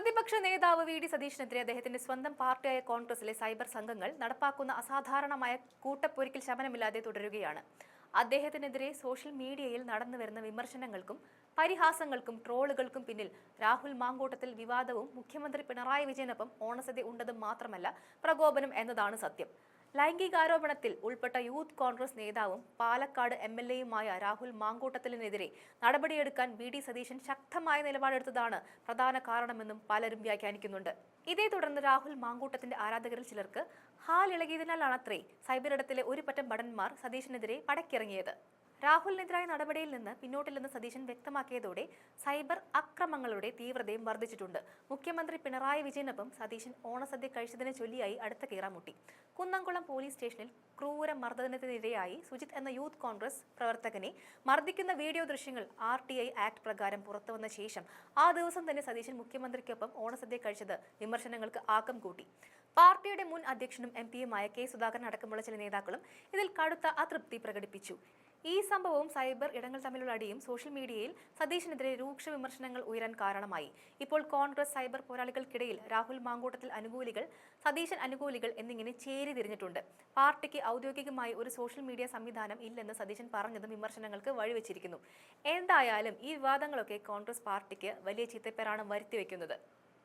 പ്രതിപക്ഷ നേതാവ് V D സതീഷിനെതിരെ അദ്ദേഹത്തിന്റെ സ്വന്തം പാർട്ടിയായ കോൺഗ്രസിലെ സൈബർ സംഘങ്ങൾ നടപ്പാക്കുന്ന അസാധാരണമായ കൂട്ടപ്പൊരിക്കൽ ശമനമില്ലാതെ തുടരുകയാണ്. അദ്ദേഹത്തിനെതിരെ സോഷ്യൽ മീഡിയയിൽ നടന്നു വരുന്ന വിമർശനങ്ങൾക്കും പരിഹാസങ്ങൾക്കും ട്രോളുകൾക്കും പിന്നിൽ രാഹുൽ മാങ്കൂട്ടത്തിൽ വിവാദവും മുഖ്യമന്ത്രി പിണറായി വിജയനൊപ്പം ഓണസദ്യ ഉണ്ടതും മാത്രമല്ല പ്രകോപനം എന്നതാണ് സത്യം. ലൈംഗികാരോപണത്തിൽ ഉൾപ്പെട്ട യൂത്ത് കോൺഗ്രസ് നേതാവും പാലക്കാട് എം എൽ എയുമായ രാഹുൽ മാങ്കൂട്ടത്തിലിനെതിരെ നടപടിയെടുക്കാൻ വി ഡി സതീശൻ ശക്തമായ നിലപാടെടുത്തതാണ് പ്രധാന കാരണമെന്നും പലരും വ്യാഖ്യാനിക്കുന്നുണ്ട്. ഇതേ തുടർന്ന് രാഹുൽ മാങ്കൂട്ടത്തിന്റെ ആരാധകരിൽ ചിലർക്ക് ഹാൽ ഇളകിയതിനാലാണത്രേ സൈബറിടത്തിലെ ഒരു പറ്റം ഭടന്മാർ സതീശനെതിരെ പടക്കിറങ്ങിയത്. രാഹുലിനെതിരായ നടപടിയിൽ നിന്ന് പിന്നോട്ടില്ലെന്ന് സതീശൻ വ്യക്തമാക്കിയതോടെ സൈബർ അക്രമങ്ങളുടെ തീവ്രതയും വർദ്ധിച്ചിട്ടുണ്ട്. മുഖ്യമന്ത്രി പിണറായി വിജയനൊപ്പം സതീശൻ ഓണസദ്യ കഴിച്ചതിനെ ചൊല്ലിയായി അടുത്ത കീറാമുട്ടി. കുന്നംകുളം പോലീസ് സ്റ്റേഷനിൽ ക്രൂര മർദ്ദനത്തിനിരയായി സുജിത് എന്ന യൂത്ത് കോൺഗ്രസ് പ്രവർത്തകനെ മർദ്ദിക്കുന്ന വീഡിയോ ദൃശ്യങ്ങൾ ആർ ടി ഐ ആക്ട് പ്രകാരം പുറത്തുവന്ന ശേഷം ആ ദിവസം തന്നെ സതീശൻ മുഖ്യമന്ത്രിക്കൊപ്പം ഓണസദ്യ കഴിച്ചത് വിമർശനങ്ങൾക്ക് ആക്കം കൂട്ടി. പാർട്ടിയുടെ മുൻ അധ്യക്ഷനും എം പിയുമായ കെ സുധാകരൻ അടക്കമുള്ള ചില നേതാക്കളും ഇതിൽ കടുത്ത അതൃപ്തി പ്രകടിപ്പിച്ചു. ഈ സംഭവവും സൈബർ ഇടങ്ങൾ തമ്മിലുള്ള അടിയും സോഷ്യൽ മീഡിയയിൽ സതീശിനെതിരെ രൂക്ഷ വിമർശനങ്ങൾ ഉയരാൻ കാരണമായി. ഇപ്പോൾ കോൺഗ്രസ് സൈബർ പോരാളികൾക്കിടയിൽ രാഹുൽ മാങ്കൂട്ടത്തിൽ അനുകൂലികൾ സതീശൻ അനുകൂലികൾ എന്നിങ്ങനെ ചേരി തിരിഞ്ഞിട്ടുണ്ട്. പാർട്ടിക്ക് ഔദ്യോഗികമായി ഒരു സോഷ്യൽ മീഡിയ സംവിധാനം ഇല്ലെന്ന് സതീശൻ പറഞ്ഞതും വിമർശനങ്ങൾക്ക് വഴിവെച്ചിരിക്കുന്നു. എന്തായാലും ഈ വിവാദങ്ങളൊക്കെ കോൺഗ്രസ് പാർട്ടിക്ക് വലിയ ചീത്തപ്പേരാണ് വരുത്തിവെക്കുന്നത്.